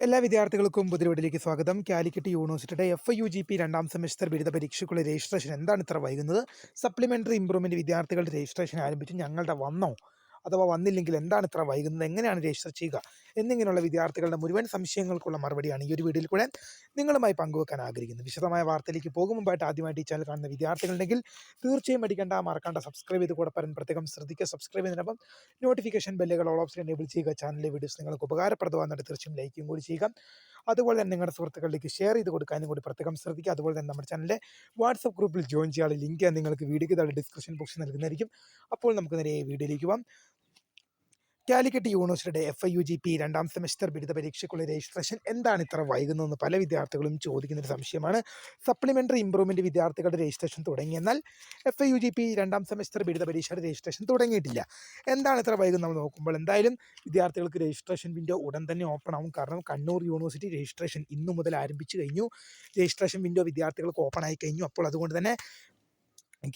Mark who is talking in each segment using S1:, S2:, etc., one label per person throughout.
S1: എല്ലാ വിദ്യാർത്ഥികൾക്കും പുതിരിവിടിലേക്ക് സ്വാഗതം. കാലിക്കറ്റ് യൂണിവേഴ്സിറ്റിയുടെ എഫ് യു ജി പി രണ്ടാം സെമസ്റ്റർ ബിരുദ പരീക്ഷയ്ക്കുള്ള രജിസ്ട്രേഷൻ. എന്താണ് ഇത്ര വൈകുന്നത്? സപ്ലിമെന്ററി ഇമ്പ്രൂവ്മെന്റ് വിദ്യാർത്ഥികളുടെ രജിസ്ട്രേഷൻ ആരംഭിച്ചു. ഞങ്ങളുടെ വന്നോ? അഥവാ വന്നില്ലെങ്കിൽ എന്താണ് ഇത്ര വൈകുന്നത്? എങ്ങനെയാണ് രജിസ്റ്റർ ചെയ്യുക? എന്നിങ്ങനെയുള്ള വിദ്യാർത്ഥികളുടെ മുഴുവൻ സംശയങ്ങൾക്കുള്ള മറുപടിയാണ് ഈ ഒരു വീഡിയോയിൽ കൂടെ നിങ്ങളുമായി പങ്കുവെക്കാൻ ആഗ്രഹിക്കുന്നത്. വിശദമായ വാർത്തയിലേക്ക് പോകും. മുമ്പായിട്ട് ആദ്യമായിട്ട് ഈ ചാനൽ കാണുന്ന വിദ്യാർത്ഥികളുണ്ടെങ്കിൽ തീർച്ചയായും പഠിക്കേണ്ട മറക്കേണ്ട സബ്സ്ക്രൈബ് ചെയ്ത് കൂടെ പരൻ പ്രത്യേകം ശ്രദ്ധിക്കുക. സബ്സ്ക്രൈബ് ചെയ്യുന്നതിനൊപ്പം നോട്ടിഫിക്കേഷൻ ബെല്ലുകൾ ഓൾ ഓപ്ഷൻ എനേബിൾ ചെയ്യുക. ചാനലിലെ വീഡിയോസ് നിങ്ങൾക്ക് ഉപകാരപ്രദമാകുന്നുണ്ട് തീർച്ചയായും ലൈക്കും കൂടി ചെയ്യുക. അതുപോലെ തന്നെ നിങ്ങളുടെ സുഹൃത്തുക്കളിലേക്ക് ഷെയർ ചെയ്ത് കൊടുക്കാനും കൂടി പ്രത്യേകം ശ്രദ്ധിക്കുക. അതുപോലെ തന്നെ നമ്മുടെ ചാനലിലെ വാട്സപ്പ് ഗ്രൂപ്പിൽ ജോയിൻ ചെയ്യാനുള്ള ലിങ്ക് നിങ്ങൾക്ക് വീഡിയോയ്ക്ക് താഴെ ഡിസ്ക്രിപ്ഷൻ ബോക്സിൽ നൽകുന്നതായിരിക്കും. അപ്പോൾ നമുക്ക് നേരെ വീഡിയോയിലേക്ക് പോകാം. കാലിക്കറ്റ് യൂണിവേഴ്സിറ്റിയുടെ F I U G P രണ്ടാം സെമസ്റ്റർ ബിരുദ പരീക്ഷയ്ക്കുള്ള രജിസ്ട്രേഷൻ എന്താണ് ഇത്ര വൈകുന്നതെന്ന് പല വിദ്യാർത്ഥികളും ചോദിക്കുന്ന ഒരു സംശയമാണ്. സപ്ലിമെന്ററി ഇമ്പ്രൂവ്മെന്റ് വിദ്യാർത്ഥികളുടെ registration തുടങ്ങിയെന്നാൽ F I U G P രണ്ടാം സെമസ്റ്റർ ബിരുദ പരീക്ഷയുടെ രജിസ്ട്രേഷൻ തുടങ്ങിയിട്ടില്ല. എന്താണ് ഇത്ര വൈകുന്നത് നമ്മൾ നോക്കുമ്പോൾ എന്തായാലും വിദ്യാർത്ഥികൾക്ക് രജിസ്ട്രേഷൻ വിൻഡോ ഉടൻ തന്നെ ഓപ്പൺ ആവും. കാരണം കണ്ണൂർ യൂണിവേഴ്സിറ്റി രജിസ്ട്രേഷൻ ഇന്നു മുതൽ ആരംഭിച്ചു കഴിഞ്ഞു. രജിസ്ട്രേഷൻ വിൻഡോ വിദ്യാർത്ഥികൾക്ക് ഓപ്പൺ ആയി കഴിഞ്ഞു. അപ്പോൾ അതുകൊണ്ട് തന്നെ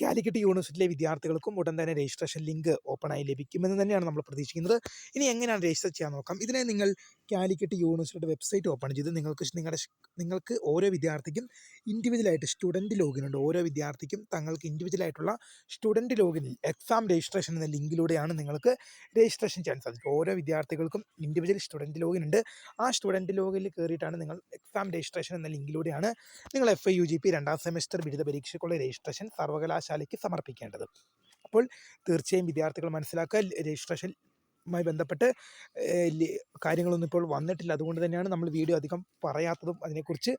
S1: കാലിക്കറ്റ് യൂണിവേഴ്സിറ്റിയിലെ വിദ്യാർത്ഥികൾക്കും ഉടൻ തന്നെ രജിസ്ട്രേഷൻ ലിങ്ക് ഓപ്പണായി ലഭിക്കുമെന്ന് തന്നെയാണ് നമ്മൾ പ്രതീക്ഷിക്കുന്നത്. ഇനി എങ്ങനെയാണ് രജിസ്റ്റർ ചെയ്യാൻ നോക്കാം? ഇതിനെ നിങ്ങൾ കാലിക്കറ്റ് യൂണിവേഴ്സിറ്റിയുടെ വെബ്സൈറ്റ് ഓപ്പൺ ചെയ്ത്. നിങ്ങൾക്ക് നിങ്ങളുടെ നിങ്ങൾക്ക് ഓരോ വിദ്യാർത്ഥിക്കും ഇൻഡിവിജ്വലായിട്ട് സ്റ്റുഡന്റ് ലോഗിൻ ഉണ്ട്. ഓരോ വിദ്യാർത്ഥിക്കും തങ്ങൾക്ക് ഇൻഡിവിജ്വലായിട്ടുള്ള സ്റ്റുഡന്റ് ലോഗിനിൽ എക്സാം രജിസ്ട്രേഷൻ എന്ന ലിങ്കിലൂടെയാണ് നിങ്ങൾക്ക് രജിസ്ട്രേഷൻ ചെയ്യാൻ സാധിക്കും ഓരോ വിദ്യാർത്ഥികൾക്കും ഇൻഡിവിജ്വൽ സ്റ്റുഡന്റ് ലോഗിൻ ഉണ്ട്. ആ സ്റ്റുഡന്റ് ലോഗിനിൽ കയറിയിട്ടാണ് നിങ്ങൾ എക്സാം രജിസ്ട്രേഷൻ എന്ന ലിങ്കിലൂടെയാണ് നിങ്ങൾ F I U G P രണ്ടാം സെമസ്റ്റർ ബിരുദ പരീക്ഷയ്ക്കുള്ള രജിസ്ട്രേഷൻ സർവകലാശാലയ്ക്ക് സമർപ്പിക്കേണ്ടത്. അപ്പോൾ തീർച്ചയായും വിദ്യാർത്ഥികൾ മനസ്സിലാക്കുക രജിസ്ട്രേഷൻ മായി ബന്ധപ്പെട്ട് കാര്യങ്ങളൊന്നും ഇപ്പോൾ വന്നിട്ടില്ല. അതുകൊണ്ട് തന്നെയാണ് നമ്മൾ വീഡിയോ അധികം പറയാത്തതും അതിനെക്കുറിച്ച്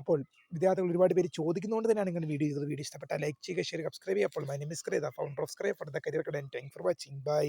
S1: അപ്പോൾ വിദ്യാർത്ഥികൾ ഒരുപാട് പേര് ചോദിക്കുന്നതുകൊണ്ട് തന്നെയാണ് ഇങ്ങനെ വീഡിയോ ചെയ്തത്. വീഡിയോ ഇഷ്ടപ്പെട്ടാൽ ലൈക്ക് ചെയ്യുക ഷെയർ സബ്സ്ക്രൈബ് ചെയ്യുക. അപ്പോൾ my name is ക്രേത founder of scribe for the career കടൻ thank for watching by